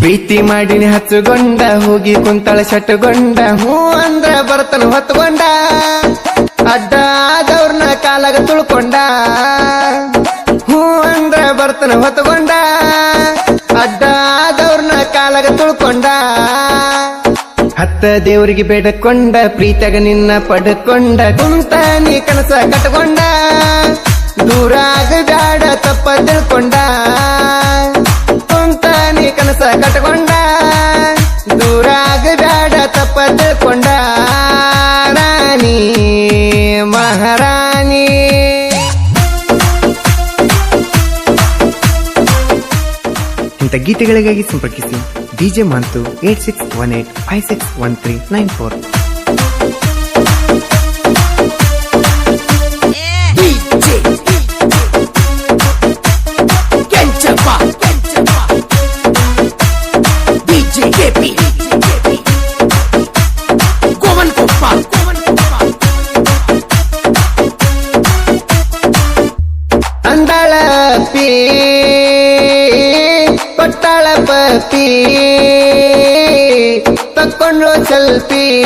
ಪ್ರೀತಿ ಮಾಡಿನಿ ಹಚ್ಚುಗೊಂಡ ಹೋಗಿ ಕುಂತಳ ಶಟ್ಟುಗೊಂಡ ಹೂ ಅಂದ್ರ ಬರ್ತನ ಹೊತ್ಕೊಂಡ ಅಡ್ಡ ಆದವ್ರನ್ನ ಕಾಲಾಗ ತುಳ್ಕೊಂಡ. ಹೂ ಅಂದ್ರ ಬರ್ತನ ಹೊತ್ಕೊಂಡ ಅಡ್ಡ ಆದವ್ರನ್ನ ಕಾಲಾಗ ತುಳ್ಕೊಂಡ. ಹತ್ತ ದೇವರಿಗೆ ಬೇಡಕೊಂಡ ಪ್ರೀತಿಯಾಗ ನಿನ್ನ ಪಡ್ಕೊಂಡ, ಕುಂತ ನೀ ಕನಸ ಕಟ್ಕೊಂಡ, ದೂರಾಗ ಆಗಬೇಡ ತಪ್ಪ ತಿಳ್ಕೊಂಡ. ಕಟ್ಕೊಂಡ ದೂರ ಬೇಡ ತಪ್ಪ ತಿಳ್ಕೊಂಡ ರಾಣಿ ಮಹಾರಾಣಿ. ಇಂಥ ಗೀತೆಗಳಿಗಾಗಿ ಸಂಪರ್ಕಿಸಿ DJ Manthu eight six one eight five six one three nine four. ಕೊಟ್ಟಾಳ ಪಪಿ ತಕ್ಕೊಂಡ್ಲು ಸೆಲ್ಫಿ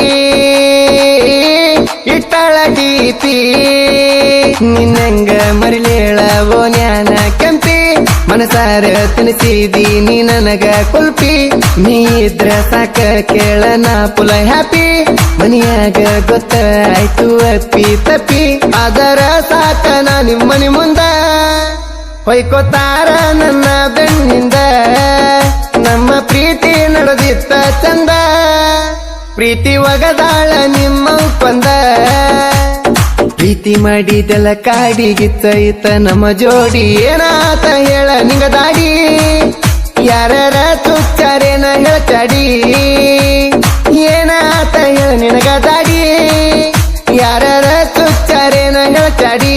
ಇಟ್ಟಾಳ ಡಿಪಿ ನಿನ್ನಂಗ ಮರಿಲೇಳ ಓನ್ಯಾನ ಕೆಂಪಿ. ಮನಸಾರ ತಿನಿಸಿದಿ ನೀ ನನಗ ಕುಲ್ಪಿ. ನೀ ಇದ್ರ ಸಾಕ ಕೇಳನ ಪುಲ ಹ್ಯಾಪಿ. ಮನಿಯಾಗ ಗೊತ್ತಾಯ್ತು ಅಪ್ಪಿ ತಪ್ಪಿ. ಅದರ ಸಾಕ ನಾ ನಿಮ್ಮನಿ ಮುಂದ. ಹೊಯ್ಕೋತಾರ ನನ್ನ ಬೆನ್ನಿಂದ. ಪ್ರೀತಿ ಒಗದಾಳ ನಿಮ್ಮ ಕೊಂದ ಪ್ರೀತಿ ಮಾಡಿದೆಲ್ಲ ಕಾಡಿಗಿತ್ತ ಇತ್ತ ನಮ್ಮ ಜೋಡಿ ಏನಾತ ಹೇಳ ನಿಂಗ ದಾಡಿ. ಯಾರ ಚುಚ್ಚಾರೇನ ಹೇಳ್ತಾಡಿ. ಏನಾತ ಹೇಳ ನಿನಗ ದಾಡಿ. ಯಾರ ಚುಚ್ಚಾರೇನ ಹೇಳ್ತಾಡಿ.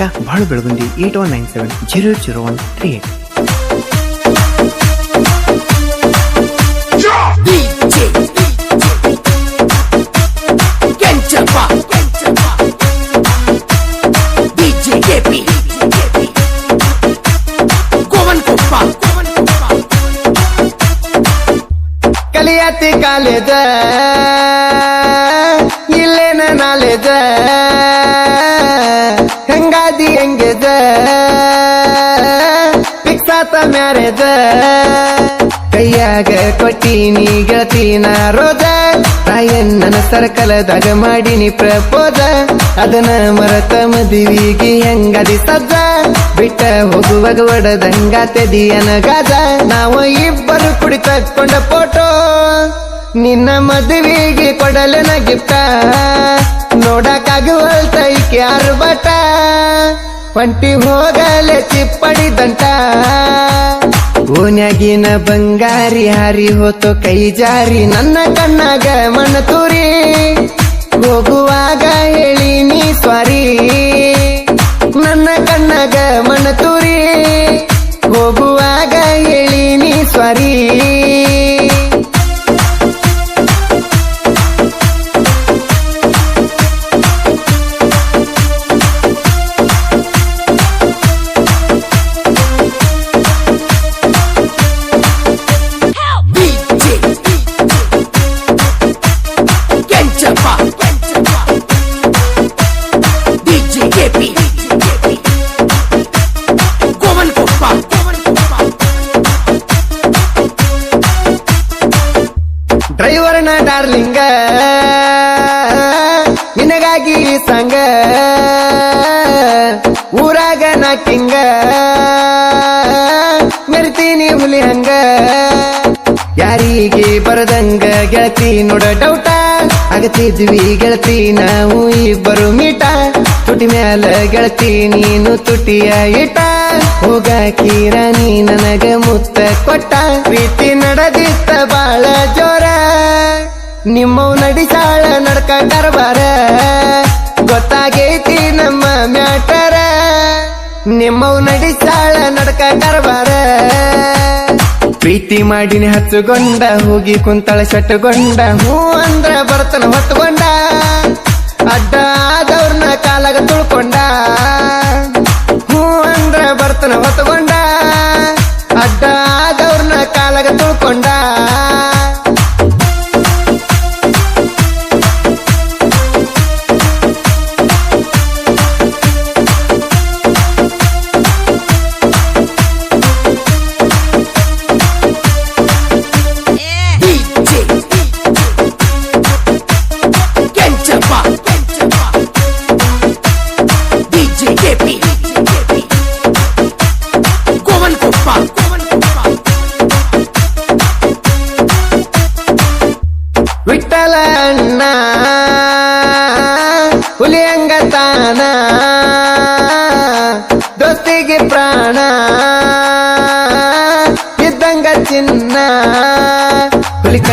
ಗಾಯಕ Balu Belagundi eight one nine seven zero zero one three eight DJ Kenchapa DJ KP Govan Koppa ಕಲಿಯತಿ ಕಾಲೇಜ ಇಲ್ಲೇನ ನಾಲೇಜ ಹೆಂಗಾದಿ ಹೆಂಗಿದ? ಪಿಕ್ಸಾತ ಮ್ಯಾರೇಜ ಕೈಯಾಗ ಕೊಟ್ಟಿನಿ ಗೆಳತಿನ ರೋಜ. ತಾಯನ್ನ ಸರ್ಕಲದಾಗ ಮಾಡಿನಿ ಪ್ರಪೋದ ಅದನ್ನ ಮರತ ಮದುವಿಗೆ ಹೆಂಗದಿ ಸಜ್ಜ. ಬಿಟ್ಟ ಹೋಗುವಾಗ ಒಡದಂಗ ತೆದಿಯನ ಗಾಜ. ನಾವು ಇಬ್ಬರು ಕುಡಿ ತಕ್ಕೊಂಡ ಫೋಟೋ. ನಿನ್ನ ಮದುವೆಗೆ ಕೊಡಲೆನ ಗಿಫ್ಟ. ನೋಡಕ್ಕಾಗುವಲ್ತ ಅರ್ಬಟ ಬಟ ಒಂಟಿ ಹೋಗಲೆ ಚಿಪ್ಪಡಿ ದಂಟ. ಓನ್ಯಾಗಿನ ಬಂಗಾರಿ ಹಾರಿ ಹೋತು ಕೈ ಜಾರಿ ನನ್ನ ಕಣ್ಣಾಗ ಮನ ತೂರಿ. ಡಾರ್ಲಿಂಗ ನಿನಗಾಗಿ ಸಂಗ ಊರಾಗ ನಾಕಿಂಗ ಮೆರಿತೀನಿ ಹುಲಿ ಹಂಗ. ಯಾರಿಗೆ ಬರದಂಗ ಗೆಳತಿ ನೋಡ ಡೌಟ. ಅಗತಿದ್ವಿ ಗೆಳತಿ ನಾವು ಇಬ್ಬರು ಮೀಟ. ತುಟಿ ಮ್ಯಾಲ ಗೆಳತಿ ನೀನು ತುಟಿಯ ಇಟ. ಹೋಗಾಕಿ ರಾಣಿ ನನಗ ಮುತ್ತ ಕೊಟ್ಟ. ಪ್ರೀತಿ ನಡೆದಿತ್ತ ಜೋರ ನಿಮ್ಮವ್ ನಡಿಸಾಳ ನಡ್ಕ ಕರ್ಬಾರ. ಗೊತ್ತಾಗೈತಿ ನಮ್ಮ ಮ್ಯಾಟರ ನಿಮ್ಮವ್ ನಡಿಸಾಳ ನಡ್ಕ ಕರ್ಬಾರ. ಪ್ರೀತಿ ಮಾಡಿನಿ ಹಚ್ಚುಗೊಂಡ, ಹೋಗಿ ಕುಂತಳ ಶಟ್ಟುಗೊಂಡ ಹೂ ಅಂದ್ರ ಬರ್ತನ ಹೊತ್ಕೊಂಡ ಅಡ್ಡ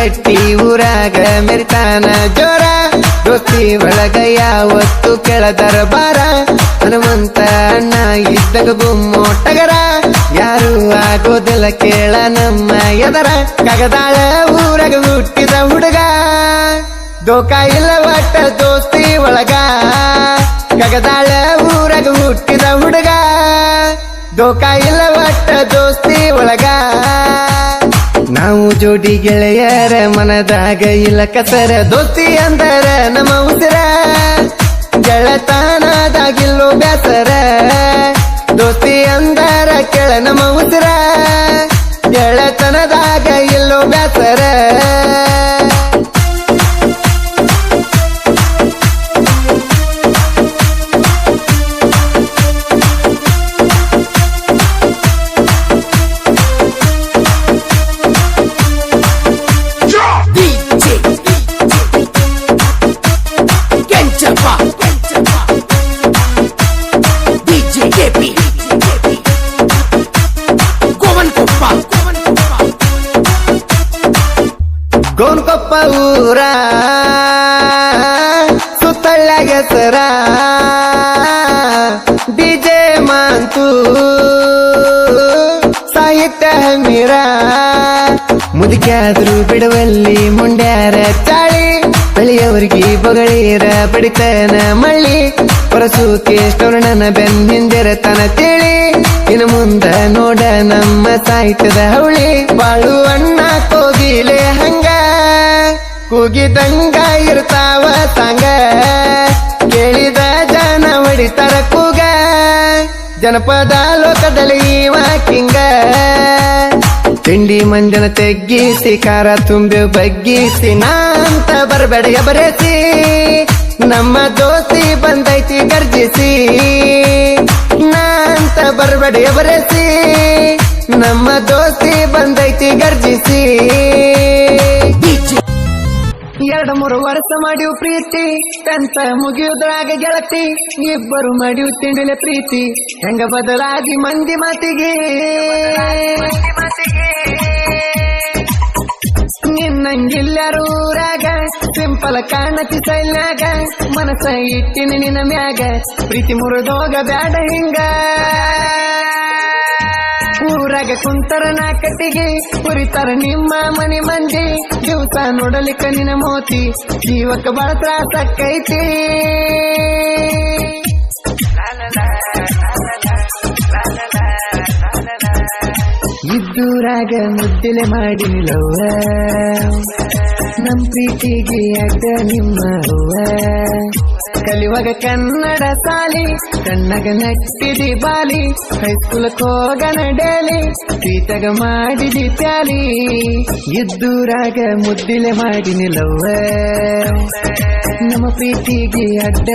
ಕಟ್ಟಿ ಊರಾಗ ಮೆರಿತಾನ ಜೋರ. ದೋಸ್ತಿ ಒಳಗ ಯಾವತ್ತು ಕೆಳದರ ಬಾರ ಹನುಮಂತ ಅಣ್ಣ ಇದ್ದಾಗ ಗುಮ್ಮೋಟಗರ ಯಾರು ಆಗೋದಿಲ್ಲ ಕೇಳ ನಮ್ಮ ಎದರ. ಕಗದಾಳ ಊರಾಗ ಹುಟ್ಟಿದ ಹುಡುಗ. ದೋಕ ಇಲ್ಲ ಒಟ್ಟ ದೋಸ್ತಿ ಒಳಗ. ಕಗದಾಳ ಊರಾಗ ಹುಟ್ಟಿದ ಹುಡುಗ. ದೋಕ ಇಲ್ಲ ಒಟ್ಟ ದೋಸ್ತಿ ಒಳಗ. ಜೋಡಿ ಗೆಳೆಯರ ಮನದಾಗ ಇಲ್ಲ ಕಸರ. ದೋಸ್ತಿ ಅಂದರ ನಮ್ಮ ಉಸಿರ. ಗೆಳತನದಾಗಿಲ್ಲೋ ಬ್ಯಾಸರ. ದೋಸ್ತಿ ಅಂದರ ಕೆಳ ನಮ್ಮ ಉಸಿರ. ಗೆಳತನದಾಗ ಇಲ್ಲೋ ಬ್ಯಾಸರ. ಹೆಸರ ಡಿಜೆ ಮಾಂತು. ಸಾಹಿತ್ಯ ಮೀರ ಮುದುಕ್ಯಾದ್ರು ಬಿಡುವಲ್ಲಿ ಮುಂಡ್ಯಾರ ಚಾಳಿ. ಬಳಿಯವರಿಗೆ ಬೊಗಳೀರ ಬಡಿತನ ಮಳ್ಳಿ. ಪರಸೂಕೆ ಸ್ಟೋರ್ಣನ ಬೆನ್ ಹಿಂದಿರ ತನ ತಿಳಿ. ಇನ್ನು ಮುಂದ ನೋಡ ನಮ್ಮ ಸಾಹಿತ್ಯದ ಹವಳಿ ಬಾಳು ಅಣ್ಣ ಕೋಗಿಲೆ ಹಂಗ ಕೂಗಿದಂಗ ಇರ್ತಾವ ಸಾಂಗ. ಕೇಳಿದ ಜನ ಹೊಡಿತಾರ ಕೂಗ. ಜನಪದ ಲೋಕದಲ್ಲಿ ಇವ ಕಿಂಗ. ತಿಂಡಿ ಮಂಜನ ತೆಗ್ಗಿಸಿ ಕಾರ ತುಂಬಿ ಬಗ್ಗಿಸಿ ನಾಂತ ಬರಬೇಡ ಬರೆಸಿ ನಮ್ಮ ದೋಸ್ತಿ ಬಂದೈತಿ ಗರ್ಜಿಸಿ. ನಾಂತ ಬರಬೇಡ ಬರೆಸಿ ನಮ್ಮ ದೋಸ್ತಿ ಬಂದೈತಿ ಗರ್ಜಿಸಿ. ಎರಡು ಮೂರು ವರ್ಷ ಮಾಡಿವು ಪ್ರೀತಿ. ಟೆಂತ ಮುಗಿಯುದ್ರಾಗ ಗೆಳತಿ. ಇಬ್ಬರು ಮಾಡಿವು ತಿಂಡಿಲೆ ಪ್ರೀತಿ. ಹೆಂಗ ಬದಲಾಗಿ ಮಂದಿ ಮಾತಿಗೆ. ನಿನ್ನಂಗಿಲ್ಲಾರು ರಾಗ ಸಿಂಪಲ್ ಕಾಣತಿ ಸೈಲ್ಯಾಗ. ಮನಸ್ಸ ಇಟ್ಟಿನ ನಿನ್ನ ಮ್ಯಾಗ. ಪ್ರೀತಿ ಮುರಿದೋಗ ಬ್ಯಾಡ ಹಿಂಗ. ಊರಾಗ ಕುಂತರ ನಾಕಟ್ಟಿಗೆ ಕುರಿತಾರ ನಿಮ್ಮ ಮನೆ ಮಂದಿ. ದಿವಸ ನೋಡಲಿಕ್ಕ ನಿನ್ನ ಮೋತಿ, ಜೀವಕ್ಕೆ ಬಹಳ ತ್ರಾಸಕ್ಕೈತಿ ಇದ್ದೂರಾಗ ಮುದ್ದಿಲೆ ಮಾಡಿ ನಿಲವ್ವ ನಮ್ ಪ್ರೀತಿಗೆ ಅಡ್ಡ ನಿಮ್ಮ ಕಲಿಯುವಾಗ ಕನ್ನಡ ಸಾಲಿ, ಕಣ್ಣಗ ನಟ್ಟಿದಿ ಬಾಲಿ ಹೈಸ್ಕೂಲ್ ಹೋಗನ ಡೇಲಿ ಸೀತಗ ಮಾಡಿದಿ ಪ್ಯಾಲಿ. ಇದ್ದೂರಾಗ ಮುದ್ದಿಲೆ ಮಾಡಿ ನಿಲವ್ವ ನಮ್ಮ ಪ್ರೀತಿಗೆ ಅಡ್ಡ